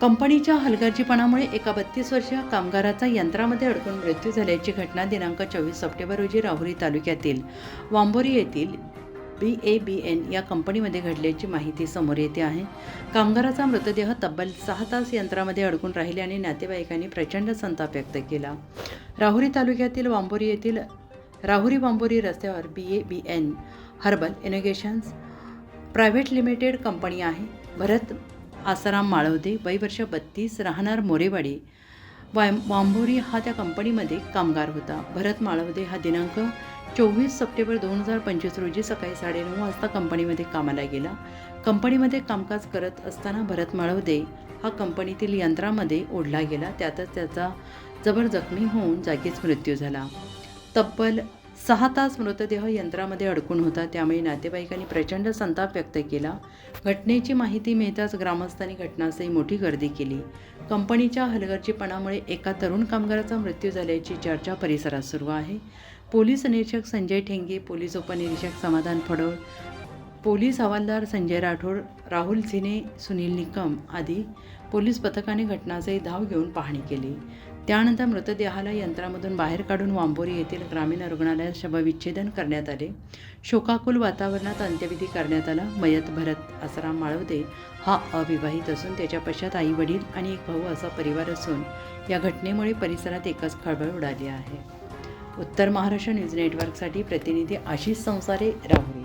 कंपनीच्या हलगर्जीपणामुळे एका बत्तीस वर्षीय कामगाराचा यंत्रामध्ये अडकून मृत्यू झाल्याची घटना दिनांक चोवीस सप्टेंबर रोजी राहुरी तालुक्यातील वांबोरी येथील बी ए बी एन या कंपनीमध्ये घडल्याची माहिती समोर येते आहे. कामगाराचा मृतदेह तब्बल सहा तास यंत्रामध्ये अडकून राहिल्याने नातेवाईकांनी प्रचंड संताप व्यक्त केला. राहुरी तालुक्यातील वांबोरी येथील राहुरी वांबोरी रस्त्यावर B A B N herbal innovations private limited company आहे. भरत आसाराम माळवदे वय वर्ष बत्तीस राहणार मोरेवाडी वाय वांभोरी हा त्या कंपनीमध्ये कामगार होता. भरत माळवदे हा दिनांक चोवीस सप्टेंबर दोन हजार पंचवीस रोजी सकाळी साडेनऊ वाजता कंपनीमध्ये कामाला गेला. कंपनीमध्ये कामकाज करत असताना भरत माळवदे हा कंपनीतील यंत्रामध्ये ओढला गेला. त्यातच त्याचा जबर जखमी होऊन जागीच मृत्यू झाला. तब्बल सहा तास मृतदेह यंत्रामध्ये अडकून होता. त्यामुळे नातेवाईकांनी प्रचंड संताप व्यक्त केला. घटनेची माहिती मिळताच ग्रामस्थांनी घटनास्थळी मोठी गर्दी केली. कंपनीच्या हलगर्जीपणामुळे एका तरुण कामगाराचा मृत्यू झाल्याची चर्चा परिसरात सुरू आहे. पोलीस निरीक्षक संजय ठेंगे पोलीस उपनिरीक्षक समाधान फडोळ पोलीस हवालदार संजय राठोड राहुल झिने सुनील निकम आदी पोलीस पथकाने घटनाचे धाव घेऊन पाहणी केली. त्यानंतर मृतदेहाला यंत्रामधून बाहेर काढून वांबोरी येथील ग्रामीण रुग्णालयात शवविच्छेदन करण्यात आले. शोकाकुल वातावरणात अंत्यविधी करण्यात आला. मयत भरत आसाराम माळवदे हा अविवाहित असून त्याच्या पश्चात आई वडील आणि एक भाऊ असा परिवार असून या घटनेमुळे परिसरात एकच खळबळ उडाली आहे. उत्तर महाराष्ट्र न्यूज नेटवर्कसाठी प्रतिनिधी Ashish Sansare Rahuri.